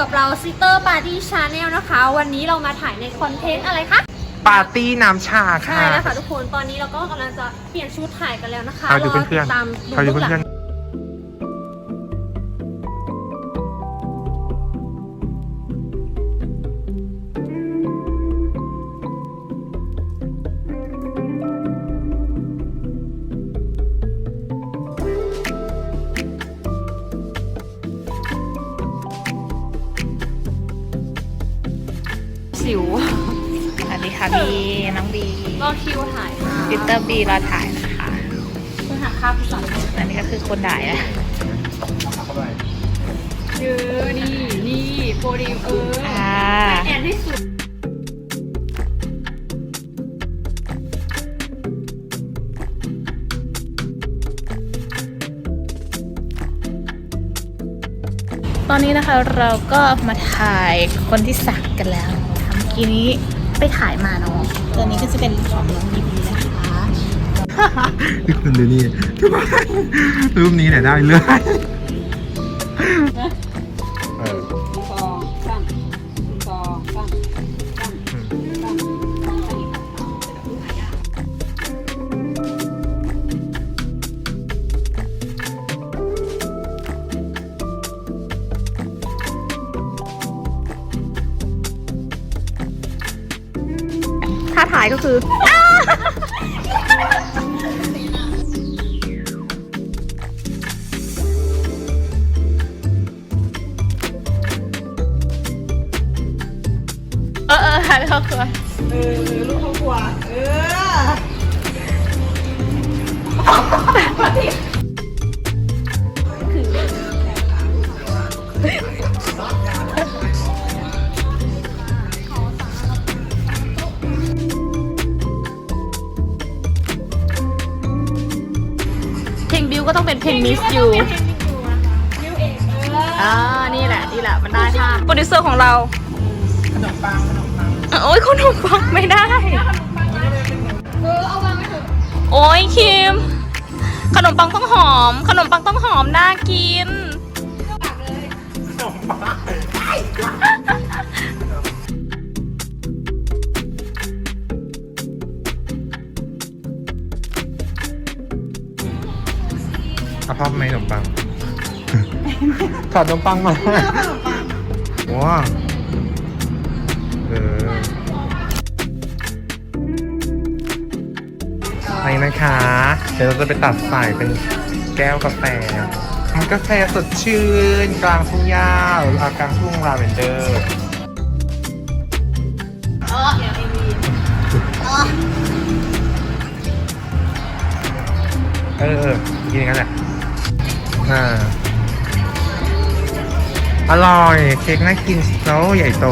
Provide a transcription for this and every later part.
กับเราซิเตอร์ปาร์ตี้ชาแนลนะคะ วันนี้เรามาถ่ายในคอนเทนต์อะไรคะปาร์ตี้น้ำชาค่ะ ใช่แล้วค่ะทุกคนตอนนี้เราก็กำลังจะเปลี่ยนชุดถ่ายกันแล้วนะคะเอาดูรเพื่อนติดตามๆดูเอาดูเบื้องหลัเพื่อนง สิวสวัสดีค่ะบีน้องบีรอคิวถ่ายค่ะดิเตอร์บีรอถ่ายนะคะเพื่อหาค่าภาษาไทยอันนี้ก็คือคนด่ายนะเยอะนี่นี่โปรดีมเอออ่าแอนให้สุดตอนนี้นะคะเราก็มาถ่ายคนที่สักกันแล้วนะคะเมื่อ กี้นี้ไปถ่ายมาเนาะตัวนี้ก็จะเป็นของน้องบีบีนะคะทุกคนดูนี่รูปนี้เนี่ยได้เลย ก็คือ ดิวเซอร์ของเราขนมปังขนมปังโอ้ยขนมปังไม่ได้เออเอาวางไว้เถอะโอ้ยคิม ขนมปังต้องหอม ขนมปังต้องหอมน่ากินเอาภาพไหมขนมปังถอดขนมปังมา ว้าวเออนี่นะคะ เดี๋ยวเราจะไปตัดสายเป็นแก้วกาแฟมันกาแฟสดชื่น กลางทุ่งหญ้าหรือว่ากลางทุ่งลาเวนเดอร์เออเออกินอย่างนั้นแหละอ่า อร่อย เค้กน่ากินแล้วใหญ่โต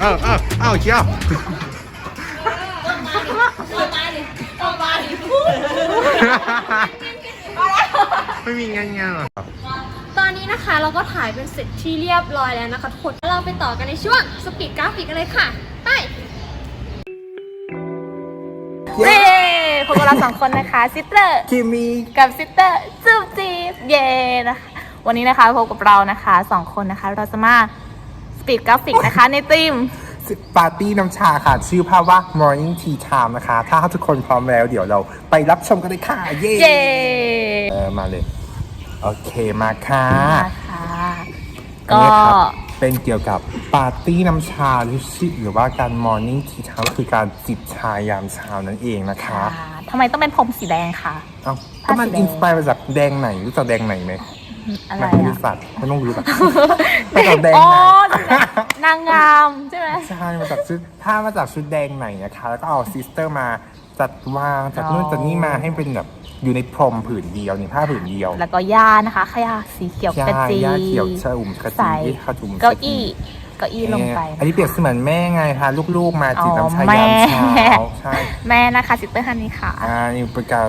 เออเออเอาเชียวไม่มีงานงานหรอตอนนี้นะคะเราก็ถ่ายเป็นเสร็จที่เรียบร้อยแล้วนะคะทุกคนเราไปต่อกันในช่วงสปีดกราฟิกกันเลยค่ะ เย้พวกเราสองคนนะคะซิสเตอร์คิมีกับซิสเตอร์จูบจีบเย่นะคะวันนี้นะคะพบกับเรานะคะสองคนนะคะ เราจะมาสปีดกราฟิกนะคะในทีมปาร์ตี้น้ำชาค่ะ ชื่อภาพว่า Morning Tea Time นะคะ ถ้าทุกคนพร้อมแล้ว เดี๋ยวเราไปรับชมกันเลยค่ะ เย้เย่เออมาเลย โอเคมาค่ะค่ะอันก็นี้ครับ เป็นเกี่ยวกับปาร์ตี้น้ำชาหรือชื่อหรือว่าการ Morning Tea Time ก็คือการจิบชายามเช้านั่นเองนะคะอ่าทำไมต้องเป็นผมสีแดงคะ เอ้าก็มันผ้าสีแดง อินสปายมาจากแดงไหนรู้จักแดงไหนไหมอะไรนักวิทอะยาศาสตร์ไม่ต้องรู้จักมาจากแดงอ๋อไหนนางงามใช่ไหม ใช่มาจากชุดถ้ามาจากชุดแดงไหนนะคะ แล้วก็เอาซิสเตอร์มาจัดวางจัดนู่นอ๋อจัดนี่มาให้เป็นแบบ อยู่ในพรมผืนเดียวในผ้าผืนเดียวแล้วก็ย่านะคะขยะสีเขียวกระจีย่าเขียวชะอุ่มกระจีใส่ขจุ่มเก้าอี้เก้าอี้ลงไปเอ่ออันนี้เปรียบเสมือนแม่ไงคะลูกๆมาจิบอ๋อน้ำชายามเช้าแม่ใช่แม่นะคะซิสเตอร์ฮันนี่ค่ะอ่านี่เป็นการ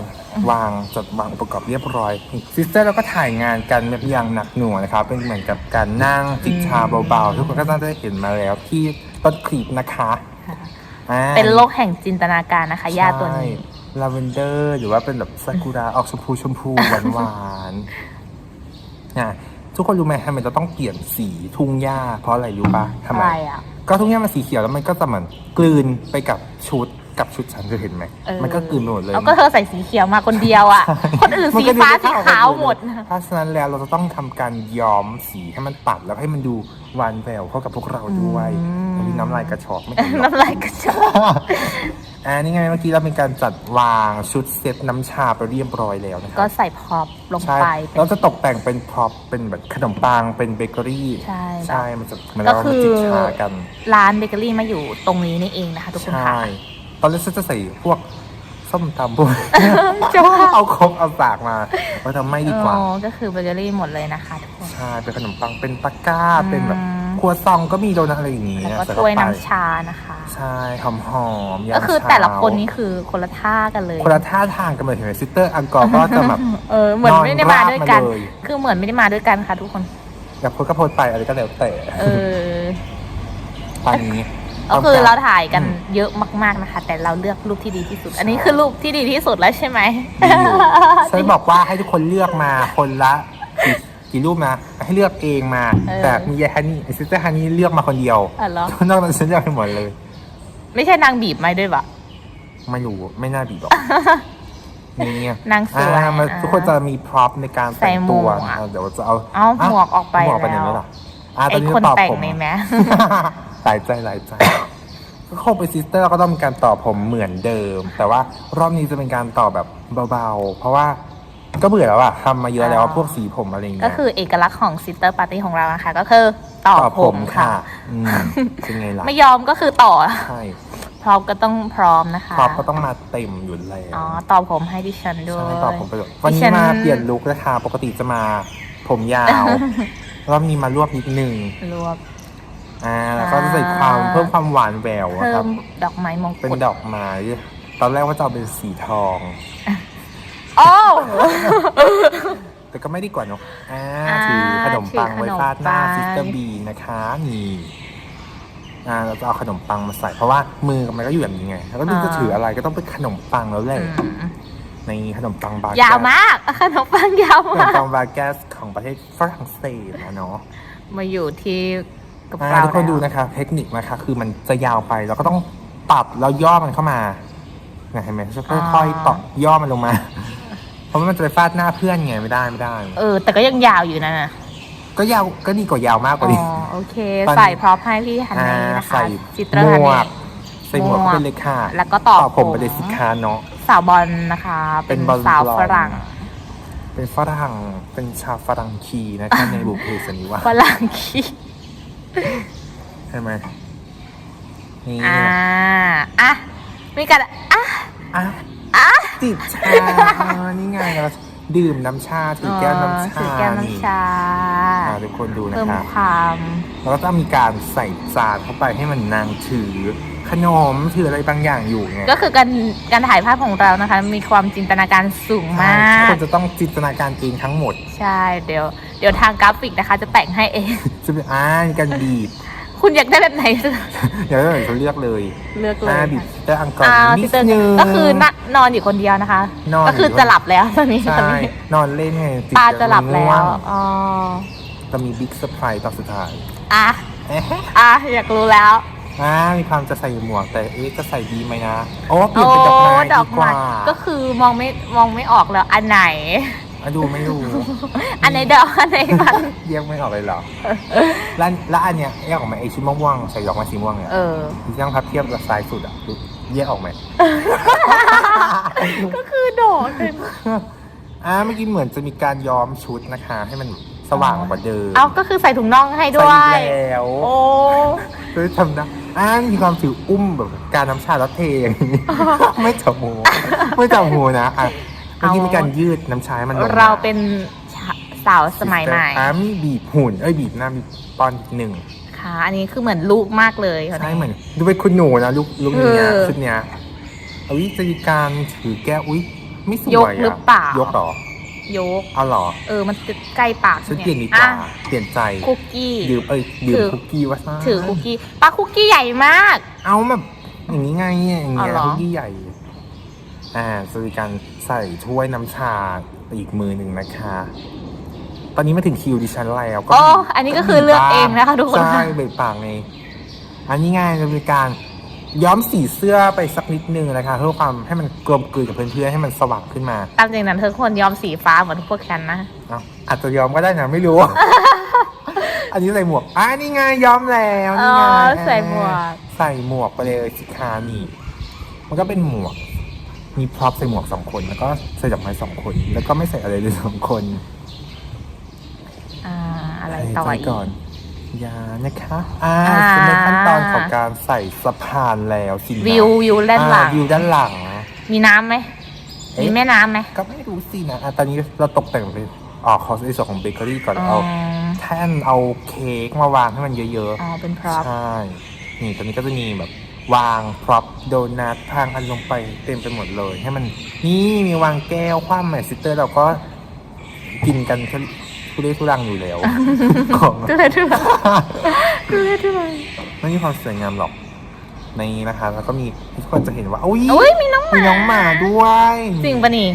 วางจัดวางอุปกรณ์เรียบร้อยซิสเตอร์เราก็ถ่ายงานกันแบบอย่างหนักหน่วงนะครับเป็นเหมือนกับการนั่งจิบชาเบาๆทุกคนก็น่าจะได้เห็นมาแล้วที่ต้นคลิปนะคะอ่าเป็นโลกแห่งจินตนาการนะคะย่าตัวนี้ ลาเวนเดอร์หรือว่าเป็นแบบซากุระออกชมพูชมพูหวานหวานๆอะทุกคนรู้ไหมทำไมเราต้องเปลี่ยนสีทุ่งหญ้าเพราะอะไรรู้ปะทำไมอะไรอะ ก็ทุ่งหญ้ามันสีเขียวแล้วมันก็จะเหมือนกลืนไปกับชุดกับชุดฉันเคยเห็นไหมเออ มันก็กลืนไปหมดเลยแล้วก็เธอใส่สีเขียวมาคนเดียวอะ คนอื่นสีฟ้าสีขาวหมด เพราะฉะนั้นแล้วเราจะต้องทำการย้อมสีให้มันตัดแล้วให้มันดูหวานแหววเข้ากับพวกเราด้วย อืม อันนี้น้ำลายกระชอกไม่เห็นหรอก น้ำลายกระจอก อ่านี่ไงเมื่อกี้เราเป็นการจัดวางชุดเซตน้ำชาไปเรียบร้อยแล้วนะคก็รับใส่พร็อพลงใช่ไปเราจะตกแต่งเป็นพร็อพเป็นแบบขนมปังเป็นเบเกอรี่ใช่ใช่มันจะเหมือนก็เราคืมาอจิบชากันร้านเบเกอรี่มาอยู่ตรงนี้นี่เองนะคะทุกคนใช่ค่ะตอนแรกฉันจะใส่พวกส้มตำพวกจ้าเอาครบเอาสากมาเราทำไม่ดีกว่า อ๋อก็คือเบเกอรี่หมดเลยนะคะทุกคน ใช่เป็นขนมปังเป็นตะกร้าอืมเป็นแบบ ครัวซองก็มีโดนัทอะไรอย่างเงี้ยแล้วก็ใส่ถ้วยเข้าไปน้ำชานะคะ ใช่หอมหอมๆยามก็คือเช้าแต่ละคนนี่คือคนละท่ากันเลย คนละท่าทางกันเลยเห็นไหมซิสเตอร์อังกอร์ก็จะแบบเออเหมือนไม่ได้มาด้วยกันนอนราบมาเลยคือเหมือนไม่ได้มาด้วยกันค่ะทุกคนอยากโพสก็โพสไปอะไรก็แล้วแต่เออตอนนี้ก็คือเราถ่ายกันอืมเยอะมากๆนะคะ แต่เราเลือกรูปที่ดีที่สุด อันนี้คือรูปที่ดีที่สุดแล้วใช่ไหมดีอยู่ฉันบอกว่าให้ทุกคนเลือกมาคนละ กี่กี่รูปนะให้เลือกเองมา เออแต่มียายฮันนี่ไอซิสเตอร์ฮันนี่เลือกมาคนเดียวอ๋อเหรอ นอกนั้นฉันเลือกให้หมดเลย ไม่ใช่นางบีบไม่ด้วยปะไม่รู้ไม่น่าดีหรอกนี่ไงนางสวยอ่ามันอ่าทุกคนจะมีพร็อพในการแต่งตัวใส่หมวกอะเดี๋ยวจะเอาเอาหมวกออกไปหมวกไปไหนแล้วแล้วล่ะอะตไออนนี้คนตอบแต่งผม ในแมหลายใจหลายใจ ก็คงเป็นซิสเตอร์ก็ต้องมีการต่อผมเหมือนเดิม แต่ว่ารอบนี้จะเป็นการต่อแบบเบาๆ เพราะว่า ก็เบื่อแล้วอะทำมาเยอะแล้วอะพวกสีผมอะไรอย่างก็เงี้ยคือเอกลักษณ์ของซิสเตอร์ปาร์ตี้ของเรานะคะ ก็คือต่อผมค่ะ อืมเป็นไงล่ะไม่ยอมก็คือต่อ ใช่พร้อมก็ต้องพร้อมนะคะพร็อพก็ต้องมาเต็มอยู่แล้วอ๋อต่อผมให้ดิฉันด้วใช่ย ต่อผมไปเลยวันดินี้ฉัน มาเปลี่ยนลุคนะคะปกติจะมาผมยาวรอบนี้มารวบนิดนึงรวบ อ่าแล้วก็จะใส่ความอ่าเพิ่มความหวานแหววอะเพิ่ครับ มดอกไม้มงเป็นกุฎดอกไม้ตอนแรกว่าจะเอาเป็นสีทอง โอ้ แต่ก็ไม่ดีกว่าเนอะอ่าอ่าถือขนมปังถือขนมไว้ฟาดหน้าปังซิสเตอร์บีนะคะนี่อ่าเราจะเอาขนมปังมาใส่เพราะว่ามือมันก็อยู่แบบนี้ไงแล้วก็ดูจะถืออะไรก็ต้องเป็นขนมปังแล้วแหละอืมในขนมปังบาแกสยาวมากขนมปังยาวขนมมาก ปังบาแกสของประเทศฝรั่งเศสนะเนาะ มาอยู่ที่กับอ่าเราทุกคนดูแล้วนะคะ เทคนิคนะคะ คือมันจะยาวไปเราก็ต้องตัดแล้วย่อมันเข้ามาเนี่ยเห็นไหมจะค่อยๆต่อย่อมันลงมา เพราะว่ามันจะไปฟาดหน้าเพื่อนไงไม่ได้ไม่ได้ เออ แต่ก็ยังยาวอยู่นะน่ะก็ยาวก็ดีกว่ายาวมากกอ๋ว่านี้อโอเคตอนนี้ใส่พร็อพให้พี่ฮันอ่านี่นะคะใส่จิตหรมฮันวนี่กใส่หมวกหมวกเป็นเลยค่ะ แล้วก็ต่อผมผมไปเลยสิคะเนาะสาวบอลนะคะ เป็นบอลสาวบลอนด์ฝรั่ง เป็นฝรั่งเป็นชาวฝรั่งคีนะคะในบุพเพสนิวาสฝรั่งขี้ใช่ไหมนี่อ่าอะมีกันอะอะ อะจิบชาอ่านี่ไงเราดื่มน้ำชาถือแก้วน้ำชาถือแก้วน้ำชาอ่าทุกคนดูนะเพิ่มคะความแล้วก็ต้องมีการใส่จานเข้าไปให้มันนางถือขนมถืออะไรบางอย่างอยู่ไงก็คือการการถ่ายภาพของเรานะคะ มีความจินตนาการสูงมาทุกกคนจะต้องจินตนาการเองทั้งหมด ใช่เดี๋ยว เดี๋ยวทางกราฟิกนะคะ จะแต่งให้เองจะเป็นอ่านกันบีบ คุณอยากได้แบบไหนเดี๋ยวเราจะเลือกเลยเลือกเลอ่ายบีบแต่อังกออ่าร์นิพี่ดเตอร์นึง ก็คือนะนอนอยู่คนเดียวนะคะ นอนก็คืออยู่ จะหลับแล้วตอนนี้ใช่ตอนนี้นอนเล่นไงติดตาจะหลับแล้ง่วงอ๋อ จะมีบิ๊กเซอร์ไพรส์ตอนสุดท้ายอะ เอ๊ะอะ อยากรู้แล้ว อ่ามีความจะใส่หมวกแต่เอ๊ะจะใส่ดีไหมนะโอ้เปลี่โอ้ยนเป็นดอกไม้ดดีอกกว่าไม้ก็คือมองไม่มองไม่ออกแล้วอันไหน อะดูไม่รู้ อันไหนดอกอันไหนมันแยกไม่ออกเลยเหรอ แล้วแล้วอันเนี้ยแยกออกไหมไอชิ้นม่วงๆใส่ดอกไม้สีม่วงเนี่ยเออ ที่ต้องพับเทียบกับซ้ายสุดอะดูแยกออกไหม ก็คือดอกเต็มอ่าเมื่อกี้เหมือนจะมีการย้อมชุดนะคะ ให้มันสว่างกว่าเดิมเอาก็คือใส่ถุงน่องให้ด้วใส่ยอีกแล้วโอ้เฮ้ยทำนะอ่ามีความถืออุ้มแบบการน้ำชาแล้วเทอย่างนี้ ไม่จับหมูไม่จับหมูนะอะเมื่อกี้มีการยืดน้ำชาให้มันลงมเราเป็นสาวสมัยใหม่อ่ามีบีบหุ่นเอ้ยบีบหน้ามีปอนหนึ่งค่ะอันนี้คือเหมือนลูกมากเลยใช่เหมือนดูเป็นคุณหนูนะลูกลูกเนี้ยเออชุดเนี้ยเอาวิธีการถือแก้วอุ้ยไม่สวยยกหรือเปล่ายกเหรอยกเอาเหรอ เออ มันใกล้ปากฉันเปลี่ยนดีกว่าอะเปลี่ยนใจ คุกกี้ดื่มเอ้ยดื่มถือคุกกี้วะซ่าถือคุกกี้ปลาคุกกี้ใหญ่มาก เอาแบบอย่างนี้ไงเนี่ยอย่างเงี้ยอ๋อเหรอทุกที่ใหญ่ อ่าจะมีการ ใส่ถ้วยน้ำชาอีกมือหนึ่งนะคะ ตอนนี้มาถึงคิวดิฉันแล้วก็โอ้อันนี้ก็คือเลือกเองนะคะทุกคนใช่เบิกปากในอันนี้ง่ายจะมีการย้อมสีเสื้อไปสักนิดนึงนะคะเพื่อความให้มันกลมกลืนกับเพื่อนๆให้มันสว่างขึ้นมาตามจริงนั้นเธอควรยอมสีฟ้าเหมือนพวกฉันนะเอาอาจจะยอมก็ได้นะไม่รู้ อันนี้ใส่หมวกอ่านี่ไงย้อมแล้วนี่ไงอ๋อใส่หมวก ใส่หมวกไปเลยสิคานี่ มันก็เป็นหมวก มีพร็อพใส่หมวกสองคน แล้วก็ใส่ดอกไม้สองคน แล้วก็ไม่ใส่อะไรเลยสองคนอ่าอะไรต่อใส่อีกก่อนยานะคะอ่าอ่าเป็นในขั้นตอนของการใส่สะพานแล้วสินะวิววิวด้านหลังอ่วิวด้านหลัง มีน้ำไหมเอ๊ะมีแม่น้ำไหมก็ไม่รู้สินะอะตอนนี้เราตกแต่งไปออกคอสในส่วนของเบเกอรี่ก่อนอ๋อเอาแท่นเอาเค้กมาวางให้มันเยอะอ๋อเป็นพร็อๆพใช่นี่ตอนนี้ก็จะมีแบบ วางพร็อพโดนัททางอันลงไปเต็มไปหมดเลย ให้มันนี่มีวางแก้วคว่ำใหม่ซิสเตอร์เราก็กินกันทุเรศทุรังอยู่แล้วของดูเลยดูเลยดูเลยดูเลยไม่มีความสวยงามหรอกในนี้นะคะ แล้วก็มีทุกคนจะเห็นว่าอุ้ยอุ้ยมีน้องหมีมาน้องหมาด้วย จริงปะนี่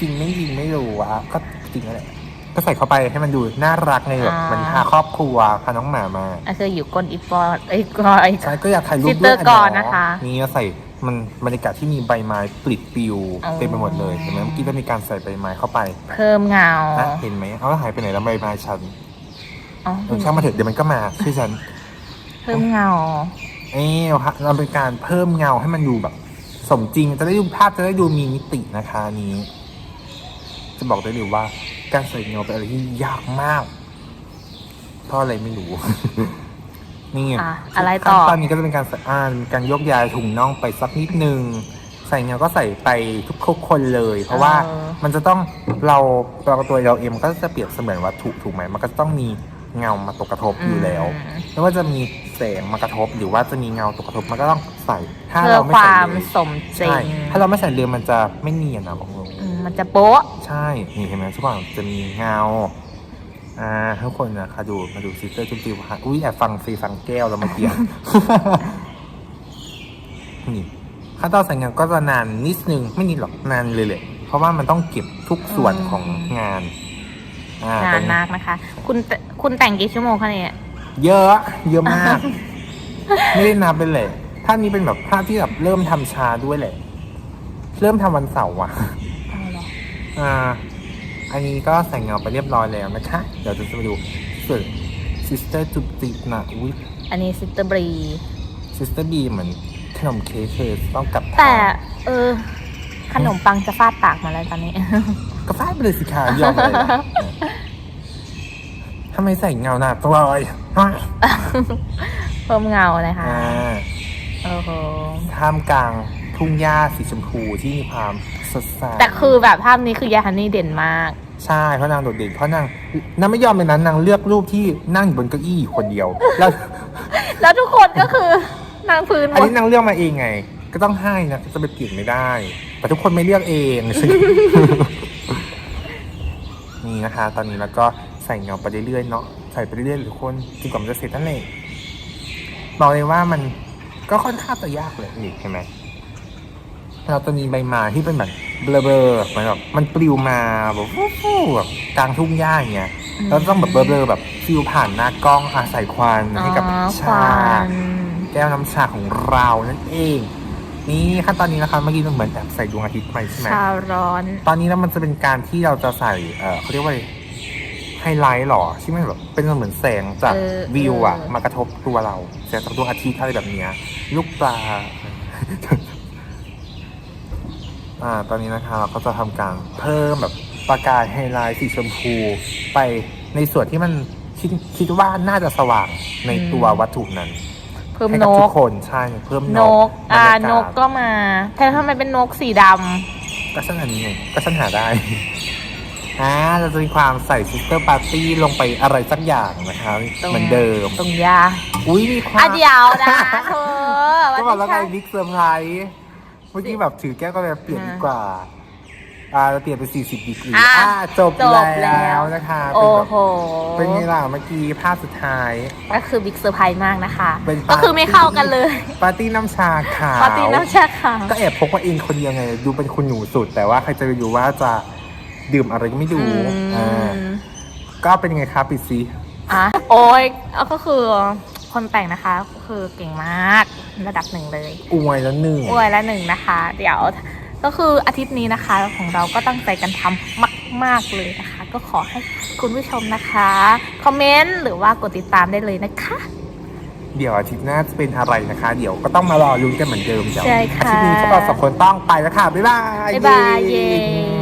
จริงไม่จริงไม่รู้อะก็จริงนั่นแหละ ก็ใส่เข้าไปให้มันดูน่ารักไงแบบอ่าเหมันพาครอบครัวพาน้องหมามาอะคืออยู่ก้นอีปอไอ้ยกอย ใช่ก็อยากถ่ายรูปซิสเตด้อวยร์ก่อนนะคะ นี่ก็ใส่มันบรรยากาศที่มีใบไม้ปลิดปลิวอ๋อเต็มไปหมดเลยเห็นไหมเมื่อกี้ก็มีการใส่ใบไม้เข้าไปเพิ่มเงานะเห็นไหมเอาแล้วหายไปไหนแล้วใบไม้ฉันอ๋อเออช่างมาเถอะเดี๋ยวมันก็มาชื่อฉัน เพิ่มเงา เอ้เราเป็นการเพิ่มเงาให้มันดูแบบ สมจริงจะได้ดูภาพจะได้ดูมีมิตินะคะอันนี้ จะบอกได้เลยว่า การใส่เงาเป็นอะไรที่ยากมาก เพราะอะไรไม่รู้ นี่ไงอะอะไรต่อ ขั้นตอนนี้ก็จะเป็นการใส่อ่านการยกย้ายถุงน่องไปสักนิดนึง ใส่เงาก็ใส่ไปทุกๆคนเลย เพราะว่าเออมันจะต้องเราเราตัวเราเองมันก็จะเปรียบเสมือนวัตถุถูกไหมมันก็จะต้องมีเงามาตกกระทบอยู่แล้ว อืม ไม่ว่าจะมีแสงมากระทบหรือว่าจะมีเงาตกกระทบมันก็ต้องใส่ ถ้าเพื่อเราไม่คใส่วามเลยสมจริใช่งถ้าเราไม่ใส่เลยมันจะไม่เนียนนะบอกเลยอืมมัน จะโป๊ะ ใช่ นี่เห็นไหมทุกคนจะมีเงา อ่าทุกคนนะคะดูมาดูซิสเตอร์จุ๊บจิ๊บค่ะอุ้ยแอบฟังซีฟังแก้วแล้วเมื่อกี้นี่ขั้นตอนใส่เงาก็จะนานนิดนึงไม่นิดหรอกนานเลยแหละเพราะว่ามันต้องเก็บทุกส่วนของงาน อ่างานตอนนี้มากนะคะ คุณแต่คุณแต่งกี่ชั่วโมงคะเนี่ย เยอะ เยอะมาก ไม่ได้นับเป็นเลยภาพนี้เป็นแบบภาพที่แบบเริ่มทำชาด้วยแหละ เริ่มทำวันเสาร์อะ อ่าอันนี้ก็ใส่เงาไปเรียบร้อยแล้วนะคะ เดี๋ยวจะมาดูส่วนซิสเตอร์จุบจิบนะอุ้ยอันนี้ซิสเตอร์บรีซิสเตอร์บีเหมือนขนมเค้กคือต้องกลับทางแต่ เออ ขนมปังจะฟาดปากมาแล้วตอนนี้ ก็ฟาดไปเลยสิคะยอมอะไรล่ะทำไมใส่เงาหนาตัวลอยฮะเพิ่มเงานะคะอ่าโอ้โหท่ามกลาง ทุ่งหญ้าสีชมพูที่มีความสดใสแต่คือแบบภาพนี้คือยาฮันนี่เด่นมาก ใช่เพราะนางโดดเด่นเพราะนางนางไม่ยอมเลยนั้นนางเลือกรูปที่นั่งอยู่บนเก้าอี้อยู่คนเดียว แล้ว แล้วทุกคนก็คือนางพื้นหอันมดนี้นางเลือกมาเองไง ก็ต้องให้นะจะไปเปลี่ยนไม่ได้ แต่ทุกคนไม่เลือกเองนี่นะคะ ตอนนี้แล้วก็ใส่เงาไปเรื่อยๆเนาะใส่ไปเรื่อยๆทุกคนจนกว่ามันจะเสร็จนั่นเองบอกเลยว่ามันก็ค่อนข้างจะยากเลยนี่เห็นไหม เราจะมีใบไม้ที่เป็นแบบเบลอๆเหมือนแบบมันปลิวมาแบบฟู่ๆแบบกลางทุ่งหญ้าอย่างเงี้ยเราต้องแบบเบลอๆแบบฟิลผ่านหน้ากล้องอาศัยควันให้กับอ๋อชาควันแก้วน้ำชาของเรานั่นเอง นี่ขั้นตอนนี้นะคะเมื่อกี้เราเหมือนแบบใส่ดวงอาทิตย์ไปใช่ไหมชาวร้อน ตอนนี้แล้วมันจะเป็นการที่เราจะใส่เออเขาเรียกว่าไฮไลท์หรอที่มันแบบเป็นเหมือนแสงจากเออวิวอะเออมากระทบตัวเรา แสงจากดวงอาทิตย์อะไรแบบเนี้ยลูกปลา อ่าตอนนี้นะคะเราก็จะทำการเพิ่มแบบประกายไฮไลท์สีชมพูไปในส่วนที่มันคิดคิดว่าน่าจะสว่างในตัววัตถุนั้นเพิ่มให้นกับทุกกคนใช่เพิ่มนนกกอ่าบรรยานกก็มาแต่ทำไมเป็นนกสีดก็ฉันอันนี้ไงก็ฉันหาได้ อ่าเราจะมีความใส่ซิสเตอร์ปาร์ตี้ลงไปอะไรสักอย่างนะคะำตรงเหมือนเดิม ตรงยาอุ้ยมีความ อะเดี๋ยวนะเธอก็บอกแล้วไงวันนี้บิ๊กเซอร์ไพรส์ เมื่อกี้แบบถือแก้วก็เลยเปลี่ยนดีกว่า อ่าเราเปลี่ยนเป็น40ดีกรีอะอ่าจบจบแล้แล้ววนะคะโอ้เป็นแบบโห เป็นไงล่ะเมื่อกี้ภาพสุดท้าย ก็คือบิ๊กเซอร์ไพรส์มากนะคะ เป็นก็คือไม่เข้ากันเลยปาร์ตี้น้ำชาขาว ปาร์ตี้น้ำชาขาว ก็แอบพกว่าเองคนเดียวไง ดูเป็นคุณหนูสุด แต่ว่าใครจะไปรู้ว่าจะดื่มอะไรก็ไม่รู้อ่าก็เป็นไงครับปิดซี อะโอ้ยเอาก็คือ คนแต่งนะคะก็คือเก่งมากระดับหนึ่งเลยอวยแล้วหนึ่งอวยละหนึ่งนะคะ เดี๋ยวก็คืออาทิตย์นี้นะคะของเราก็ตั้งใจกันทำมาก ๆ เลยนะคะ ก็ขอให้คุณผู้ชมนะคะ คอมเมนต์หรือว่ากดติดตามได้เลยนะคะ เดี๋ยวอาทิตย์หน้าจะเป็นอะไรนะคะ เดี๋ยวก็ต้องมารอลุ้นกันเหมือนเดิมเดี๋ยวใช่ค่ะอาทิตย์นี้พวกเราสองคนต้องไปแล้วค่ะ บ๊ายบาย บ๊ายบายเย้